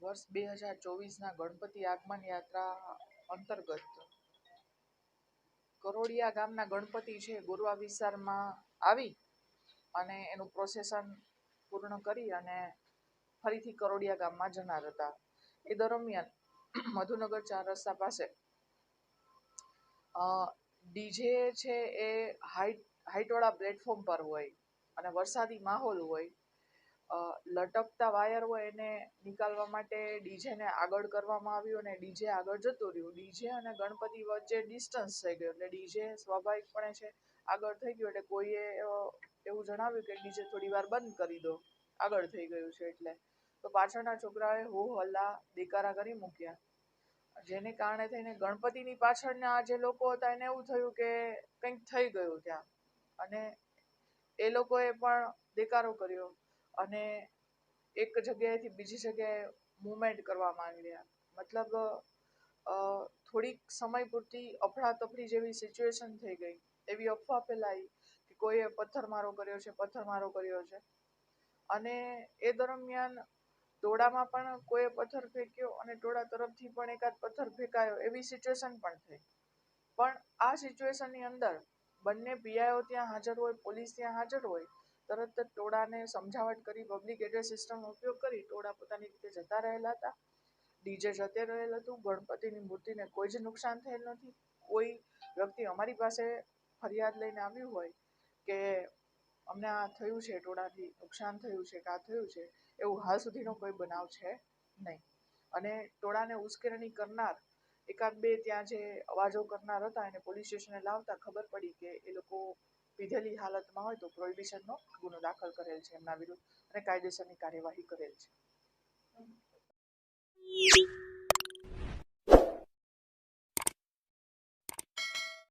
વર્ષ બે હજાર ચોવીસના ગણપતિ આગમન યાત્રા અંતર્ગત કરોડિયા ગામના ગણપતિ છે, ગોરવા વિસ્તારમાં આવી અને એનું પ્રોસેસન પૂર્ણ કરી અને ફરીથી કરોડિયા ગામમાં જનાર હતા. એ દરમિયાન મધુનગર ચાર રસ્તા પાસે ડીજે છે એ હાઈટ હાઈટવાળા પ્લેટફોર્મ પર હોય અને વરસાદી માહોલ હોય લટકતા વાયર હોય એને નીકાળવા માટે ડીજેને આગળ કરવામાં આવ્યું અને ડીજે આગળ જતું રહ્યું. ડીજે અને ગણપતિ વચ્ચે ડિસ્ટન્સ થઈ ગયું એટલે ડીજે સ્વાભાવિકપણે છે આગળ થઈ ગયું એટલે કોઈએ એવું જણાવ્યું કે ડીજે થોડી વાર બંધ કરી દો. આગળ થઈ ગયું છે એટલે. તો પાછળના છોકરાઓએ હો હલ્લા દેકારા કરી મૂક્યા. જેને કારણે થઈને ગણપતિની પાછળના જે લોકો હતા એને એવું થયું કે કંઈક થઈ ગયું ત્યાં. અને એ લોકોએ પણ દેકારો કર્યો અને એક જગ્યાએથી બીજી જગ્યાએ મુવમેન્ટ કરવા માંડ્યા. મતલબ થોડીક સમય પૂરતી અફડાતફડી જેવી સિચ્યુએશન થઈ ગઈ. એવી અફવા ફેલાઈ કે કોઈએ પથ્થરમારો કર્યો છે, પથ્થરમારો કર્યો છે. અને એ દરમિયાન ટોળામાં પણ કોઈએ પથ્થર ફેંક્યો અને ટોળા તરફથી પણ એકાદ પથ્થર ફેંકાયો એવી સિચ્યુએશન પણ થઈ. પણ આ સિચ્યુએશનની અંદર બંને પીઆઈઓ ત્યાં હાજર હોય, પોલીસ ત્યાં હાજર હોય, તરત જ ટોળાને સમજાવટ કરી, પબ્લિક એડ્રેસ સિસ્ટમનો ઉપયોગ કરી, ટોળા પોતાની રીતે જતા રહેલા હતા. ડીજે જતે રહેલ હતું, ગણપતિની મૂર્તિને કોઈ જ નુકસાન થયેલ નથી. કોઈ વ્યક્તિ અમારી પાસે ફરિયાદ લઈને આવ્યું હોય કે અમને આ થયું છે, ટોળાથી નુકસાન થયું છે કે આ થયું છે, એવું હાલ સુધીનો કોઈ બનાવ છે નહીં. અને ટોળાને ઉશ્કેરણી કરનાર એકાદ બે ત્યાં જે અવાજો કરનાર હતા એને પોલીસ સ્ટેશને લાવતા ખબર પડી કે એ લોકો પીધેલી હાલતમાં હોય તો પ્રોહિબિશનનો ગુનો દાખલ કરેલ છે એમના વિરુદ્ધ અને કાયદેસરની કાર્યવાહી કરેલ છે.